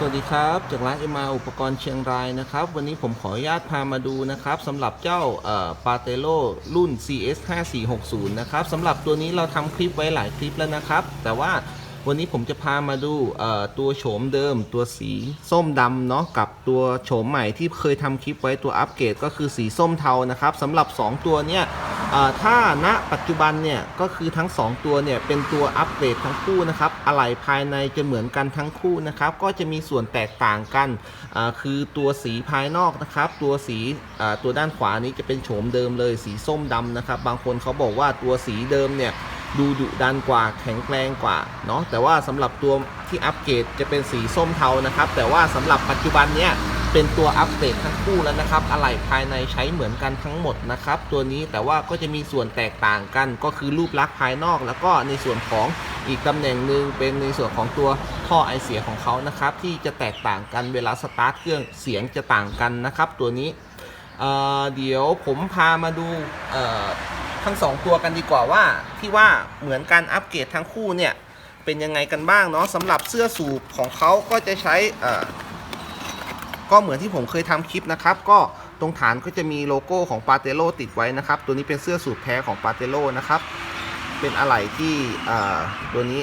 สวัสดีครับจากร้านเอ็มอาอุปกรณ์เชียงรายนะครับ วันนี้ผมขออนุญาตพามาดูนะครับสำหรับเจ้าปาเตโลรุ่น CS 5460นะครับสำหรับตัวนี้เราทำคลิปไว้หลายคลิปแล้วนะครับ แต่ว่า วันนี้ผมจะพามาดูตัวโฉมเดิมตัวสีส้มดำเนาะกับตัวโฉมใหม่ที่เคยทำคลิปไว้ตัวอัปเกรดก็คือสีส้มเทานะครับสำหรับ 2 ตัวเนี่ยถ้าณปัจจุบันเนี่ยก็คือทั้ง 2 ตัวเนี่ยเป็นตัวอัปเกรดทั้งคู่นะครับอะไหล่ภายในจะเหมือนกันทั้งคู่นะครับก็จะมีส่วนแตกต่างกันคือตัวสีภายนอกนะครับตัวสีตัวด้านขวานี้จะเป็นโฉมเดิมเลยสีส้มดำนะครับบางคนเขาบอกว่าตัวสีเดิมเนี่ย ดูดุดันกว่าแข็งแกร่งกว่าเนาะแต่ว่าสำหรับตัวที่อัปเกรดจะเป็นสีส้มเทานะครับ แต่ว่าสำหรับปัจจุบันเนี่ยเป็นตัวอัปเดตทั้งคู่แล้วนะครับ อะไหล่ภายในใช้เหมือนกันทั้งหมดนะครับ ตัวนี้แต่ว่าก็จะมีส่วนแตกต่างกัน ก็คือรูปลักษณ์ภายนอก แล้วก็ในส่วนของอีกตำแหน่งหนึ่งเป็นในส่วนของตัวท่อไอเสียของเขานะครับ ที่จะแตกต่างกันเวลาสตาร์ทเครื่องเสียงจะต่างกันนะครับ ตัวนี้เเดี๋ยวผมพามาดู ทั้งสองตัวกันดีกว่าว่าที่ว่าเหมือนการอัปเกรดทั้งคู่เนี่ย เป็นยังไงกันบ้างเนาะสำหรับเสื้อสูบของเขาก็จะใช้อ่อก็เหมือนที่ผมเคยทำคลิปนะครับ ก็ตรงฐานก็จะมีโลโก้ของปาเตโ o ติดไว้นะครับ ตัวนี้เป็นเสื้อสูทแท้ของปาเตโ o นะครับ เป็นอะไหล่ที่ตัวนี้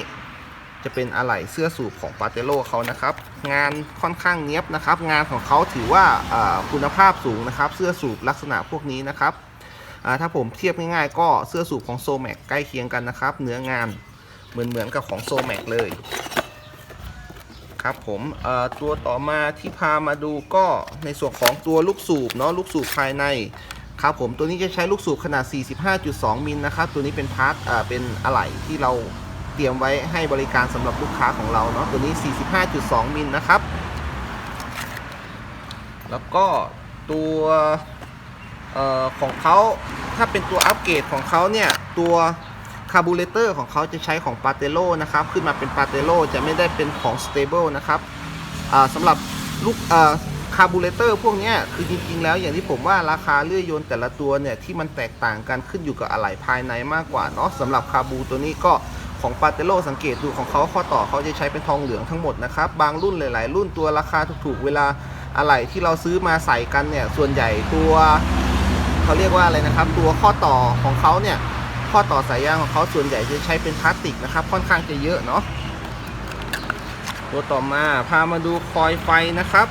จะเป็นอะไหล่เสื้อสูบของปาเตโ o เขานะครับ งานค่อนข้างเนี้ยบนะครับ งานของเขาถือว่าคุณภาพสูงนะครับ เสื้อสูบลักษณะพวกนี้นะครับ ถ้าผมเทียบง่ายๆ ก็เสื้อสูบของโซแม็กใกล้เคียงกันนะครับ เนื้องานเหมือนเหมือนๆกับของโซแม็กเลยครับผมตัวต่อมาที่พามาดูก็ในส่วนของตัวลูกสูบเนาะลูกสูบภายในครับผมตัวนี้จะใช้ลูกสูบขนาด 45.2 มิลนะครับ ตัวนี้เป็นพาร์ทเป็นอะไหล่ที่เราเตรียมไว้ให้บริการสำหรับลูกค้าของเราเนาะตัวนี้ 45.2 มิลนะครับ แล้วก็ตัว ออของเขาถ้าเป็นตัวอัปเกรดของเขาเนี่ยตัวคาร์บูเรเตอร์ของเขาจะใช้ของปาเตโ o นะครับขึ้นมาเป็นปาเตโ o จะไม่ได้เป็นของ Stable นะครับสำหรับลูกคาร์บูเรเตอร์พวกนี้คือจริงๆ แล้วอย่างที่ผมว่าราคาเลื่อยยนต์แต่ละตัวเนี่ยที่มันแตกต่างกันขึ้นอยู่กับอะไหล่ภายในมากกว่าเนาะสำหรับคาบูตัวนี้ก็ของปาเตโ o สังเกตดูของเขาข้อต่อเขาจะใช้เป็นทองเหลืองทั้งหมดนะครับบางรุ่นหลาย ๆ รุ่นตัวราคาถูกๆเวลาอะไหล่ที่เราซื้อมาใส่กันเนี่ยส่วนใหญ่ตัว เขาเรียกว่าอะไรนะครับ ตัวข้อต่อของเขาเนี่ย ข้อต่อสายยางของเขาส่วนใหญ่จะใช้เป็นพลาสติกนะครับ ค่อนข้างจะเยอะเนาะตัวต่อมาพามาดูคอยไฟนะครับ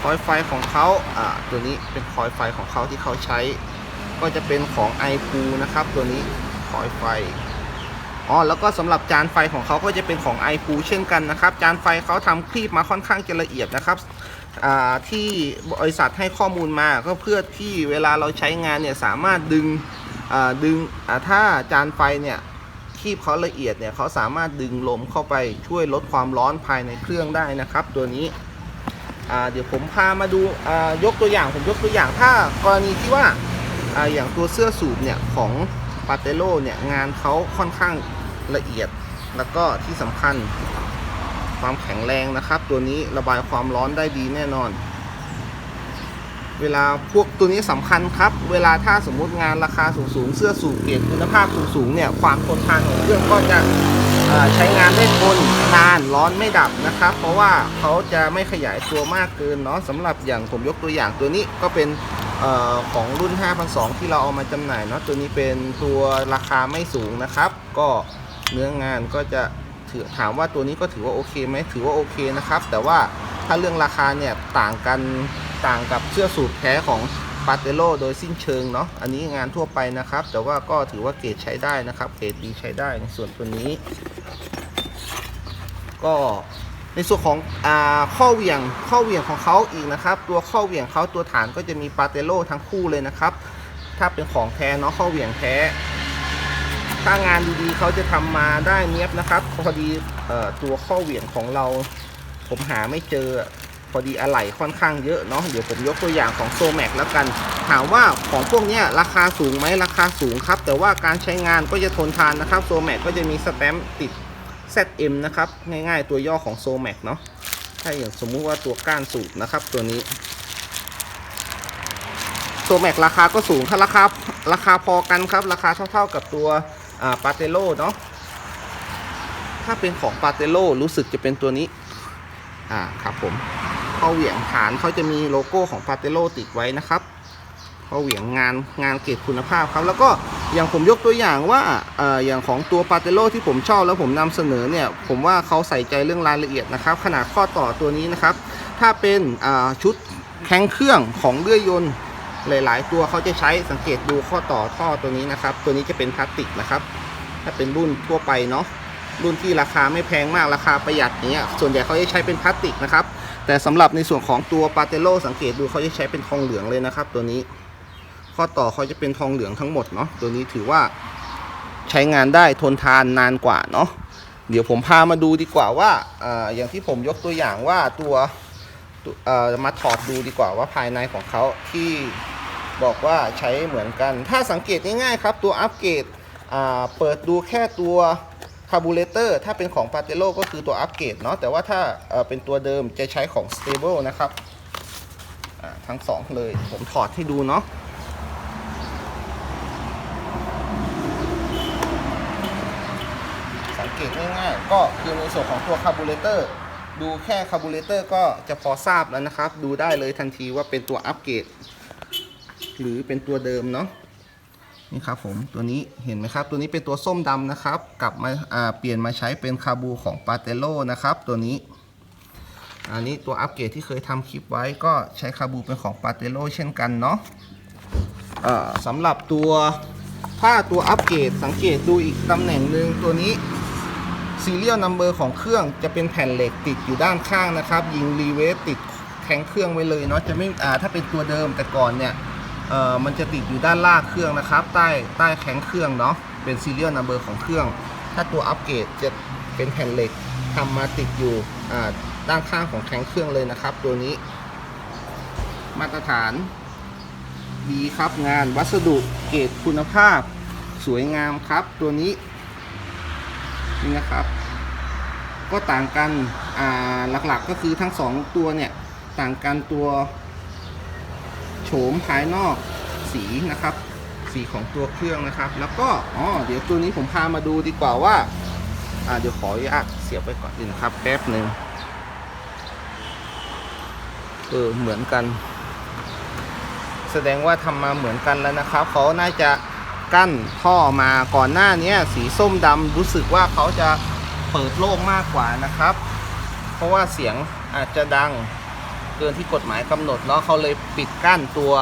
คอยไฟของเขาอ่าตัวนี้เป็นคอยไฟของเขาที่เขาใช้ ก็จะเป็นของไอพูนะครับ ตัวนี้คอยไฟอ๋อแล้วก็สำหรับจานไฟของเขาก็จะเป็นของไอพูเช่นกันนะครับ จานไฟเขาทำคลีบมาค่อนข้างจะละเอียดนะครับ ที่บริษัทให้ข้อมูลมาก็เพื่อที่เวลาเราใช้งานเนี่ยสามารถดึงดึงถ้าจานไฟเนี่ยคีบเขาละเอียดเนี่ยเขาสามารถดึงลมเข้าไปช่วยลดความร้อนภายในเครื่องได้นะครับ ตัวนี้เดี๋ยวผมพามาดูยกตัวอย่างผมยกตัวอย่างถ้ากรณีที่ว่าออย่างตัวเสื้อสูบเนี่ยของปาเตโ o เนี่ยงานเขาค่อนข้างละเอียดแล้วก็ที่สำคัญ ความแข็งแรงนะครับ ตัวนี้ระบายความร้อนได้ดีแน่นอน เวลาพวกตัวนี้สำคัญครับ เวลาถ้าสมมุติงานราคาสูงๆเสื้อสูบเกรดคุณภาพสูงๆเนี่ยความทนทานของเครื่องก็จะใช้งานได้ทนนานร้อนไม่ดับนะครับ เพราะว่าเขาจะไม่ขยายตัวมากเกินเนาะสำหรับอย่างผมยกตัวอย่างตัวนี้ก็เป็นออของรุ่น5,200ที่เราเอามาจำหน่ายเนาะตัวนี้เป็นตัวราคาไม่สูงนะครับ ก็เนื้องานก็จะ ถือถามว่าตัวนี้ก็ถือว่าโอเคไหมถือว่าโอเคนะครับ แต่ว่าถ้าเรื่องราคาเนี่ยต่างกันต่างกับเสื้อสูทแท้ของปาเตโ o โดยสิ้นเชิงเนาะอันนี้งานทั่วไปนะครับ แต่ว่าก็ถือว่าเกรดใช้ได้นะครับเกรดดีใช้ได้ในส่วนตัวนี้ ก็ในส่วนของอ่าข้อเหวี่ยงข้อเหวี่ยงของเขาอีกนะครับ ตัวข้อเหวี่ยงเขาตัวฐานก็จะมีปาเตโ o ทั้งคู่เลยนะครับ ถ้าเป็นของแท้เนาะข้อเหวี่ยงแท้ ถ้างานดีๆเขาจะทำมาได้เนี้ยบนะครับ พอดีเอ่อตัวข้อเหวี่ยงของเรา ผมหาไม่เจอพอดีอะไหล่ค่อนข้างเยอะเนาะเดี๋ยวผมยกตัวอย่างของโซแม็กแล้วกัน ถามว่าของพวกเนี้ยราคาสูงไหมราคาสูงครับ แต่ว่าการใช้งานก็จะทนทานนะครับโซแม็กก็จะมีสแตมป์ติด ZM นะครับ ง่ายๆตัวย่อของโซแม็กเนาะถ้าอย่างสมมุติว่าตัวก้านสูบนะครับ ตัวนี้โซแม็กราคาก็สูงถ้าราคาราคาพอกันครับ ราคาเท่าๆกับตัว ปาเตโ o เนาะถ้าเป็นของปาเตโลรู้สึกจะเป็นตัวนี้ อ่าครับผมข้อเหวี่ยงฐานเขาจะมีโลโก้ของปาเตโลติดไว้นะครับข้อเหวี่ยงงานงานเกรดคุณภาพครับ แล้วก็อย่างผมยกตัวอย่างว่าออย่างของตัวปาเตโลที่ผมชอบแล้วผมนำเสนอเนี่ย ผมว่าเขาใส่ใจเรื่องรายละเอียดนะครับ ขนาดข้อต่อตัวนี้นะครับ ถ้าเป็นอาชุดแข้งเครื่องของเลื่อยยนต์ หลายๆ ตัวเขาจะใช้สังเกตดูข้อต่อท่อตัวนี้นะครับ ตัวนี้จะเป็นพลาสติกนะครับ ถ้าเป็นรุ่นทั่วไปเนาะรุ่นที่ราคาไม่แพงมากราคาประหยัดอย่างเนี้ยส่วนใหญ่เขาจะใช้เป็นพลาสติกนะครับ แต่สำหรับในส่วนของตัวปาเตโลสังเกตดูเขาจะใช้เป็นทองเหลืองเลยนะครับ ตัวนี้ ข้อต่อเขาจะเป็นทองเหลืองทั้งหมดเนาะตัวนี้ถือว่าใช้งานได้ทนทานนานกว่าเนาะเดี๋ยวผมพามาดูดีกว่าว่าอย่างที่ผมยกตัวอย่างว่าตัวมาถอดดูดีกว่าว่าภายในของเขาที่ บอกว่าใช้เหมือนกัน ถ้าสังเกตง่ายๆครับ ตัวอัปเกรดเปิดดูแค่ตัวคาร์บูเรเตอร์ถ้าเป็นของปาเตโลก็คือตัวอัปเกรดเนาะแต่ว่าถ้าเป็นตัวเดิมจะใช้ของ Stable นะครับทั้งสองเลยผมถอดให้ดูเนาะสังเกตง่ายๆก็คือในส่วนของตัวคาร์บูเรเตอร์ดูแค่คาร์บูเรเตอร์ก็จะพอทราบแล้วนะครับ ดูได้เลยทันทีว่าเป็นตัวอัปเกรด หรือเป็นตัวเดิมเนาะนี่ครับผมตัวนี้เห็นไหมครับ ตัวนี้เป็นตัวส้มดำนะครับ กลับมาาเปลี่ยนมาใช้เป็นคาบูของปาเตโลนะครับ ตัวนี้ อันนี้ตัวอัปเกรดที่เคยทำคลิปไว้ก็ใช้คาบูเป็นของปาเตโลเช่นกันเนาะอ่าสำหรับตัวถ้าตัวอัปเกรดสังเกตดูอีกตำแหน่งหนึ่งตัวนี้ซีเรียลนัมเบอร์ของเครื่องจะเป็นแผ่นเหล็กติดอยู่ด้านข้างนะครับ ยิงรีเวสติดแข้งเครื่องไว้เลยเนาะจะไม่ถ้าเป็นตัวเดิมแต่ก่อนเนี่ย เอ่อมันจะติดอยู่ด้านล่างเครื่องนะครับ ใต้ใต้แข้งเครื่องเนาะเป็นซีเรียลนัมเบอร์ของเครื่อง ถ้าตัวอัปเกรดจะเป็นแผ่นเหล็กทำมาติดอยู่ด้านข้างของแข้งเครื่องเลยนะครับ ตัวนี้ มาตรฐานดีครับงานวัสดุเกรดคุณภาพ สวยงามครับ ตัวนี้นี่นะครับ ก็ต่างกันหลักๆก็คือทั้งสองตัวเนี่ย ต่างกันตัว โฉมภายนอกสีนะครับ สีของตัวเครื่องนะครับ แล้วก็อ๋อเดี๋ยวตัวนี้ผมพามาดูดีกว่าว่าอ่าเดี๋ยวขออนุญาตเสียบไปก่อนดีนครับแป๊บหนึ่งเออเหมือนกัน แสดงว่าทำมาเหมือนกันแล้วนะครับเขาน่าจะกั้นท่อมาก่อนหน้านี้สีส้มดำรู้สึกว่าเขาจะเปิดโล่งมากกว่านะครับ เพราะว่าเสียงอาจจะดัง เกินที่กฎหมายกำหนดเนาะเขาเลยปิดกั้นตัว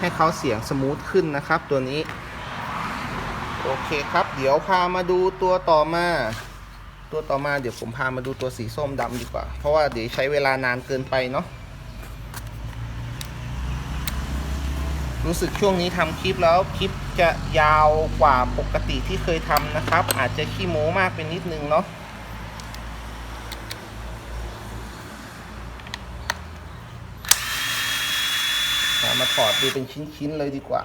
ให้เขาเสียงสมูทขึ้นนะครับตัวนี้ โอเคครับ เดี๋ยวพามาดูตัวต่อมา ตัวต่อมาเดี๋ยวผมพามาดูตัวสีส้มดำดีกว่า เพราะว่าเดี๋ยวใช้เวลานานเกินไปเนาะรู้สึกช่วงนี้ทำคลิปแล้วคลิปจะยาวกว่าปกติที่เคยทำนะครับ อาจจะขี้โม้มากเป็นนิดนึงเนาะเอดดูเป็นชิ้น ๆ เลยดีกว่า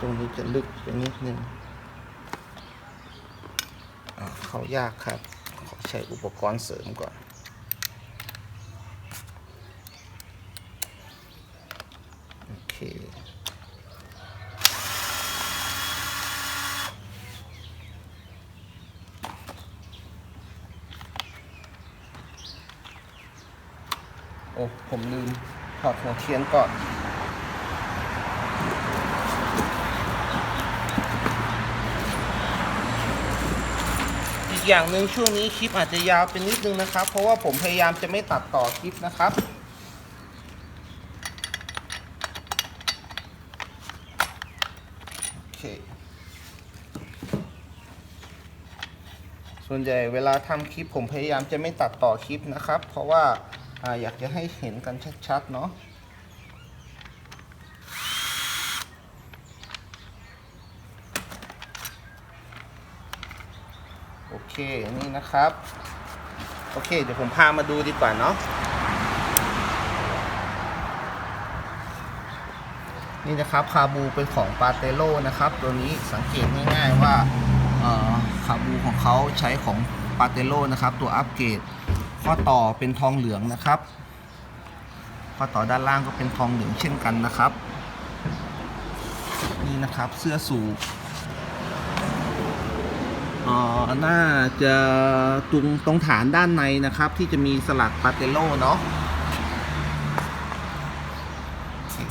ตรงนี้จะลึกไปนิดนึงเขายากครับ ขอใช้อุปกรณ์เสริมก่อน โอ เค โอ้ ผมลืมถอดหัวเทียนก่อนอีกอย่างหนึ่งช่วงนี้คลิปอาจจะยาวเป็นนิดนึงนะครับ เพราะว่าผมพยายามจะไม่ตัดต่อคลิปนะครับ โอเค ส่วนใหญ่เวลาทำคลิปผมพยายามจะไม่ตัดต่อคลิปนะครับ เพราะว่าออยากจะให้เห็นกันชัดๆเนาะโอเคนี่นะครับ โอเค เดี๋ยวผมพามาดูดีกว่าเนาะนี่นะครับคาบูเป็นของปาเตโลนะครับ ตัวนี้สังเกตง่ายๆว่าเอ่อ คาบูของเขาใช้ของปาเตโลนะครับ ตัวอัปเกรดข้อต่อเป็นทองเหลืองนะครับ ข้อต่อด้านล่างก็เป็นทองเหลืองเช่นกันนะครับ นี่นะครับเสื้อสูบเอ่อน่าจะตรงตรงฐานด้านในนะครับ ที่จะมีสลักปาเตโลเนาะ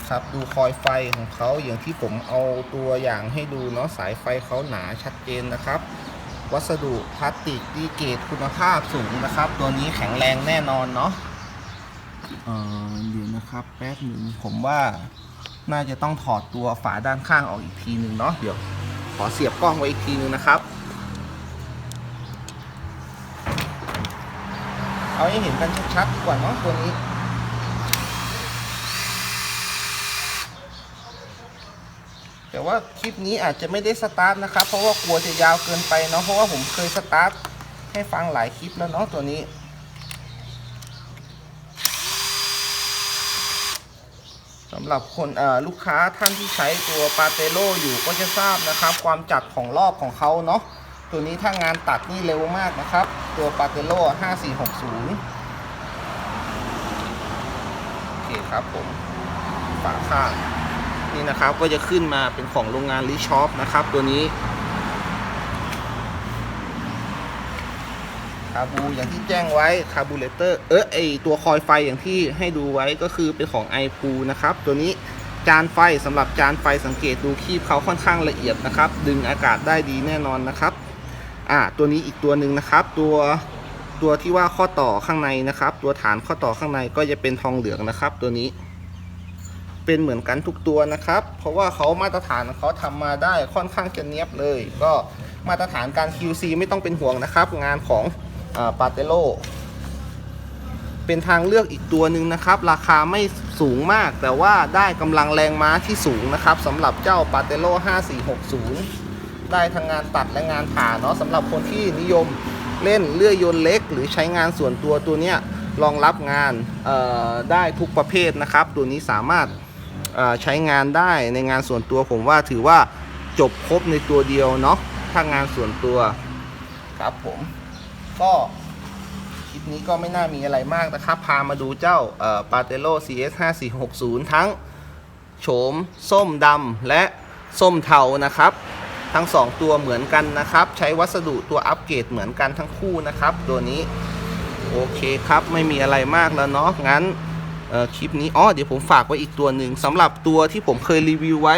ครับดูคอยไฟของเขาอย่างที่ผมเอาตัวอย่างให้ดูเนาะสายไฟเขาหนาชัดเจนนะครับ วัสดุพลาสติกดีเกรดคุณภาพสูงนะครับ ตัวนี้แข็งแรงแน่นอนเนาะเออเดี๋ยวนะครับแป๊บหนึ่งผมว่าน่าจะต้องถอดตัวฝาด้านข้างออกอีกทีหนึ่งเนาะเดี๋ยวขอเสียบกล้องไว้อีกทีหนึ่งนะครับ เอาให้เห็นกันชัดๆกว่าเนาะตัวนี้ แต่ว่าคลิปนี้อาจจะไม่ได้สตาร์ทนะครับเพราะว่ากลัวจะยาวเกินไปเนาะเพราะว่าผมเคยสตาร์ทให้ฟังหลายคลิปแล้วเนาะตัวนี้สำหรับคนลูกค้าท่านที่ใช้ตัวปาเตโลอยู่ก็จะทราบนะครับ ความจัดของรอบของเขาเนาะตัวนี้ถ้างานตัดนี่เร็วมากนะครับ ตัวปาเตโล5460 โอเคครับผมฝาข้าง นี่นะครับก็จะขึ้นมาเป็นของโรงงานลิชอปนะครับ ตัวนี้คาบูอย่างที่แจ้งไว้คาบูเลเตอร์เออไอตัวคอยไฟอย่างที่ให้ดูไว้ก็คือเป็นของ i p ูนะครับ ตัวนี้จานไฟสำหรับจานไฟสังเกตดูคีบเขาค่อนข้างละเอียดนะครับ ดึงอากาศได้ดีแน่นอนนะครับอ่าตัวนี้อีกตัวหนึ่งนะครับ ตัวตัวที่ว่าข้อต่อข้างในนะครับ ตัวฐานข้อต่อข้างในก็จะเป็นทองเหลืองนะครับ ตัวนี้ เป็นเหมือนกันทุกตัวนะครับ เพราะว่าเขามาตรฐานเขาทำมาได้ค่อนข้างจะเนียบเลย ก็มาตรฐานการ QC ไม่ต้องเป็นห่วงนะครับ งานของปาเตโลเป็นทางเลือกอีกตัวหนึ่งนะครับ ราคาไม่สูงมาก แต่ว่าได้กำลังแรงม้าที่สูงนะครับสำหรับเจ้าปาเตโล5460 ได้ทั้งงานตัดและงานผ่าเนาะสำหรับคนที่นิยมเล่นเลื่อยยนต์เล็ก หรือใช้งานส่วนตัวตัวเนี้ยรองรับงานได้ทุกประเภทนะครับ ตัวนี้สามารถ ใช้งานได้ในงานส่วนตัวผมว่าถือว่าจบครบในตัวเดียวเนาะถ้างานส่วนตัวครับผม ก็คลิปนี้ก็ไม่น่ามีอะไรมากนะครับ พามาดูเจ้าปาเตโล CS 5460ทั้งโฉม ส้มดำและส้มเทานะครับ ทั้ง 2 ตัวเหมือนกันนะครับ ใช้วัสดุตัวอัปเกรดเหมือนกันทั้งคู่นะครับ ตัวนี้ โอเคครับไม่มีอะไรมากแล้วเนาะงั้น คลิปนี้ อ๋อ เดี๋ยวผมฝากไว้อีกตัวหนึ่งสำหรับตัวที่ผมเคยรีวิวไว้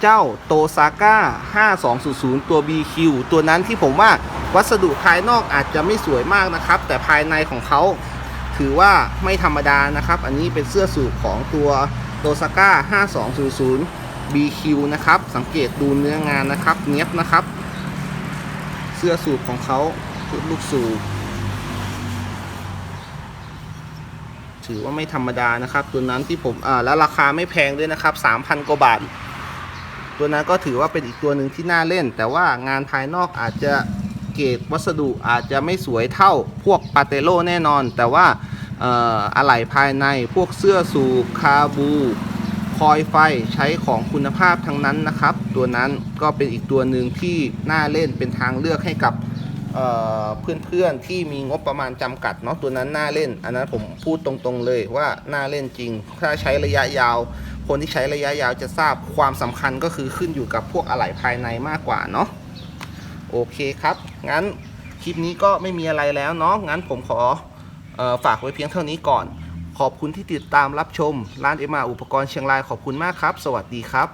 เจ้าโตซาก้า5200 ตัว BQ ตัวนั้นที่ผมว่าวัสดุภายนอกอาจจะไม่สวยมากนะครับ แต่ภายในของเขาถือว่าไม่ธรรมดานะครับ อันนี้เป็นเสื้อสูทของตัวโตซาก้า5200 BQ นะครับ สังเกตดูเนื้องานนะครับ เนี้ยบนะครับ เสื้อสูทของเขาลูกสูบ ถือว่าไม่ธรรมดานะครับ ตัวนั้นที่ผมอ่าแล้วราคาไม่แพงด้วยนะครับ 3,000 กว่าบาท ตัวนั้นก็ถือว่าเป็นอีกตัวหนึ่งที่น่าเล่น แต่ว่างานภายนอกอาจจะเกรดวัสดุอาจจะไม่สวยเท่าพวกปาเตโลแน่นอน แต่ว่าเอ่ออะไหล่ภายในพวกเสื้อสูบคาบู คอยไฟใช้ของคุณภาพทั้งนั้นนะครับ ตัวนั้นก็เป็นอีกตัวหนึ่งที่น่าเล่นเป็นทางเลือกให้กับ เเพื่อนๆที่มีงบประมาณจำกัดเนาะตัวนั้นน่าเล่น อันนั้นผมพูดตรงๆเลยว่าน่าเล่นจริง ถ้าใช้ระยะยาว คนที่ใช้ระยะยาวจะทราบความสำคัญก็คือขึ้นอยู่กับพวกอะไหล่ภายในมากกว่าเนาะโอเคครับ งั้นคลิปนี้ก็ไม่มีอะไรแล้วเนาะงั้นผมขอออฝากไว้เพียงเท่านี้ก่อน ขอบคุณที่ติดตามรับชม ร้านเอ็มาอุปกรณ์เชียงรายขอบคุณมากครับ สวัสดีครับ